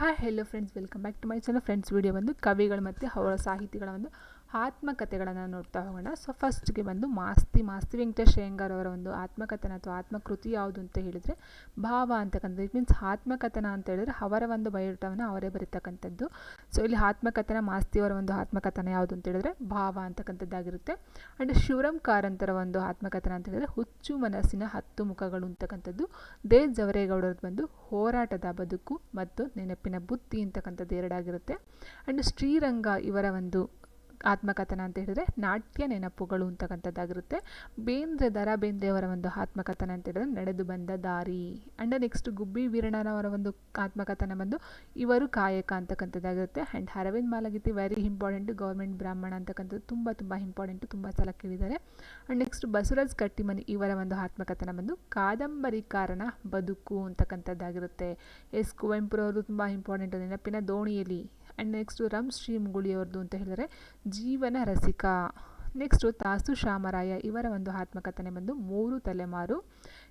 Hi hello friends welcome back to my channel friends video ಬಂದು ಕವಿಗಳು ಮತ್ತು ಅವರ ಸಾಹಿತಿಗಳ ಒಂದು ಆತ್ಮಕಥೆಗಳನ್ನು ನೋಡ್ತಾ ಹೋಗೋಣ. ಸೊ ಫಸ್ಟ್ಗೆ ಬಂದು ಮಾಸ್ತಿ ಮಾಸ್ತಿ ವೆಂಕಟೇಶ್ ಅಯ್ಯಂಗಾರ್ ಅವರ ಒಂದು ಆತ್ಮಕಥನ ಅಥವಾ ಆತ್ಮಕೃತಿ ಯಾವುದು ಅಂತ ಹೇಳಿದರೆ, ಭಾವ ಅಂತಕ್ಕಂಥದ್ದು. ಇಟ್ ಮೀನ್ಸ್ ಆತ್ಮಕಥನ ಅಂತ ಹೇಳಿದ್ರೆ ಅವರ ಒಂದು ಬಯೋಟವನ್ನು ಅವರೇ ಬರೀತಕ್ಕಂಥದ್ದು. ಸೊ ಇಲ್ಲಿ ಆತ್ಮಕಥನ, ಮಾಸ್ತಿಯವರ ಒಂದು ಆತ್ಮಕಥನ ಯಾವುದು ಅಂತ ಹೇಳಿದ್ರೆ ಭಾವ ಅಂತಕ್ಕಂಥದ್ದಾಗಿರುತ್ತೆ. ಆ್ಯಂಡ್ ಶಿವರಾಮ್ ಕಾರಂತರ ಒಂದು ಆತ್ಮಕಥನ ಅಂತ ಹೇಳಿದ್ರೆ ಹುಚ್ಚು ಮನಸ್ಸಿನ ಹತ್ತು ಮುಖಗಳು ಅಂತಕ್ಕಂಥದ್ದು. ದೇ ಜವರೇಗೌಡರದ್ದು ಬಂದು ಹೋರಾಟದ ಬದುಕು ಮತ್ತು ನೆನಪಿನ ಬುತ್ತಿ ಅಂತಕ್ಕಂಥದ್ದು ಎರಡಾಗಿರುತ್ತೆ. ಆ್ಯಂಡ್ ಶ್ರೀರಂಗ ಇವರ ಒಂದು ಆತ್ಮಕಥನ ಅಂತ ಹೇಳಿದ್ರೆ ನಾಟ್ಯ ನೆನಪುಗಳು ಅಂತಕ್ಕಂಥದ್ದಾಗಿರುತ್ತೆ. ಬೇಂದ್ರೆ ದರ ಬೇಂದ್ರೆಯವರ ಒಂದು ಆತ್ಮಕಥನ ಅಂತ ಹೇಳಿದ್ರೆ ನಡೆದು ಬಂದ ದಾರಿ. ಆ್ಯಂಡ್ ನೆಕ್ಸ್ಟ್ ಗುಬ್ಬಿ ವೀರಣ್ಣನವರ ಒಂದು ಆತ್ಮಕಥನ ಬಂದು ಇವರು ಕಾಯಕ ಅಂತಕ್ಕಂಥದ್ದಾಗಿರುತ್ತೆ. And Aravind Malagatti very important Government Brahmana ಅಂತಕ್ಕಂಥದ್ದು ತುಂಬ ತುಂಬ ಇಂಪಾರ್ಟೆಂಟು ತುಂಬ ಸಲ ಕೇಳಿದ್ದಾರೆ. ಆ್ಯಂಡ್ ನೆಕ್ಸ್ಟ್ ಬಸವರಾಜ್ ಕಟ್ಟಿಮನಿ ಇವರ ಒಂದು ಆತ್ಮಕಥನ ಬಂದು ಕಾದಂಬರಿಕಾರನ ಬದುಕು ಅಂತಕ್ಕಂಥದ್ದಾಗಿರುತ್ತೆ. ಎಸ್ ಕುವೆಂಪುರವರು ತುಂಬ ಇಂಪಾರ್ಟೆಂಟ್ ನೆನಪಿನ ದೋಣಿಯಲ್ಲಿ. ಆ್ಯಂಡ್ ನೆಕ್ಸ್ಟು ರಮ್ ಶ್ರೀ ಮುಗುಳಿಯವ್ರದ್ದು ಅಂತ ಹೇಳಿದರೆ, ಜೀವನ ರಸಿಕ. ನೆಕ್ಸ್ಟು ತಾಸು ಶಾಮರಾಯ ಇವರ ಒಂದು ಆತ್ಮಕಥನೆ ಬಂದು ಮೂರು ತಲೆಮಾರು.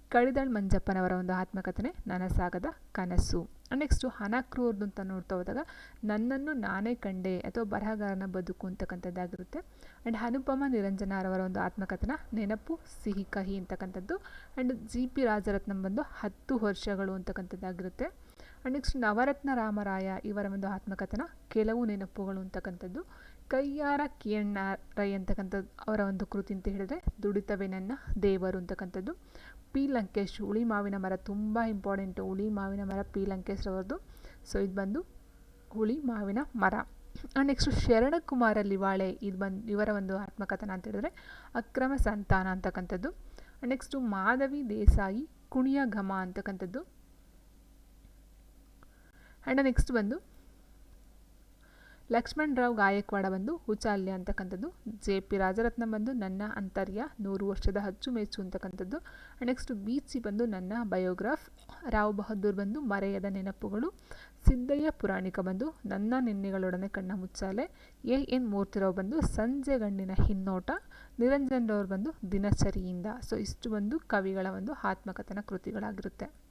ಕಳಿದಾಳ್ ಮಂಜಪ್ಪನವರ ಒಂದು ಆತ್ಮಕಥನೆ, ನನಸಾಗದ ಕನಸು. ನೆಕ್ಸ್ಟು ಹನಕ್ರೂರ್ದು ಅಂತ ನೋಡ್ತಾ ಹೋದಾಗ, ನನ್ನನ್ನು ನಾನೇ ಕಂಡೆ ಅಥವಾ ಬರಹಗಾರನ ಬದುಕು ಅಂತಕ್ಕಂಥದ್ದಾಗಿರುತ್ತೆ. ಆ್ಯಂಡ್ ಅನುಪಮ ನಿರಂಜನಾರವರ ಒಂದು ಆತ್ಮಕಥನ, ನೆನಪು ಸಿಹಿ ಕಹಿ ಅಂತಕ್ಕಂಥದ್ದು. ಆ್ಯಂಡ್ ಜಿ ಪಿ ರಾಜರತ್ನಂ ಬಂದು ಹತ್ತು ವರ್ಷಗಳು ಅಂತಕ್ಕಂಥದ್ದಾಗಿರುತ್ತೆ. ನೆಕ್ಸ್ಟ್ ನವರತ್ನ ರಾಮರಾಯ ಇವರ ಒಂದು ಆತ್ಮಕಥನ ಕೆಲವು ನೆನಪುಗಳು ಅಂತಕ್ಕಂಥದ್ದು. ಕೈಯಾರ ಕಿಯಣ್ಣ ರೈ ಅಂತಕ್ಕಂಥದ್ದು, ಅವರ ಒಂದು ಕೃತಿ ಅಂತ ಹೇಳಿದ್ರೆ, ದುಡಿತವೆ ನನ್ನ ದೇವರು ಅಂತಕ್ಕಂಥದ್ದು. ಪಿ. ಲಂಕೇಶ್, ಹುಳಿ ಮಾವಿನ ಮರ, ತುಂಬ ಇಂಪಾರ್ಟೆಂಟು ಹುಳಿ ಮಾವಿನ ಮರ, ಪಿ. ಲಂಕೇಶ್ ಅವರದ್ದು ಸೊ ಇದು ಬಂದು ಹುಳಿ ಮಾವಿನ ಮರ. ನೆಕ್ಸ್ಟು ಶರಣಕುಮಾರ ಲಿವಾಳೆ, ಇದು ಬಂದು, ಇವರ ಒಂದು ಆತ್ಮಕಥನ ಅಂತ ಹೇಳಿದ್ರೆ, ಅಕ್ರಮ ಸಂತಾನ ಅಂತಕ್ಕಂಥದ್ದು. ನೆಕ್ಸ್ಟು ಮಾಧವಿ ದೇಸಾಯಿ ಕುಣಿಯ ಘಮ ಅಂತಕ್ಕಂಥದ್ದು. ಆ್ಯಂಡ್ ನೆಕ್ಸ್ಟ್ ಬಂದು. ಲಕ್ಷ್ಮಣ್ ರಾವ್ ಗಾಯಕ್ವಾಡ ಬಂದು ಹುಚಾಲ್ಯ ಅಂತಕ್ಕಂಥದ್ದು. ಜೆ ಪಿ ರಾಜರತ್ನ ಬಂದು ನನ್ನ ಅಂತರ್ಯ, ನೂರು ವರ್ಷದ ಅಚ್ಚುಮೆಚ್ಚು ಅಂತಕ್ಕಂಥದ್ದು. ನೆಕ್ಸ್ಟ್ ಬೀಚಿ ಬಂದು ನನ್ನ ಬಯೋಗ್ರಾಫ್, ರಾವ್ ಬಹದ್ದೂರ್ ಬಂದು ಮರೆಯದ ನೆನಪುಗಳು. ಸಿದ್ದಯ್ಯ ಪುರಾಣಿಕ ಬಂದು ನನ್ನ ನಿನ್ನೆಗಳೊಡನೆ ಕಣ್ಣ ಮುಚ್ಚಾಲೆ. ಎ ಎನ್ ಮೂರ್ತಿರಾವ್ ಬಂದು ಸಂಜೆ ಗಣ್ಣಿನ ಹಿನ್ನೋಟ. ನಿರಂಜನ್ ರವ್ರು ಬಂದು ದಿನಚರಿಯಿಂದ. ಸೊ ಇಷ್ಟು ಬಂದು ಕವಿಗಳ ಒಂದು ಆತ್ಮಕಥನ ಕೃತಿಗಳಾಗಿರುತ್ತೆ.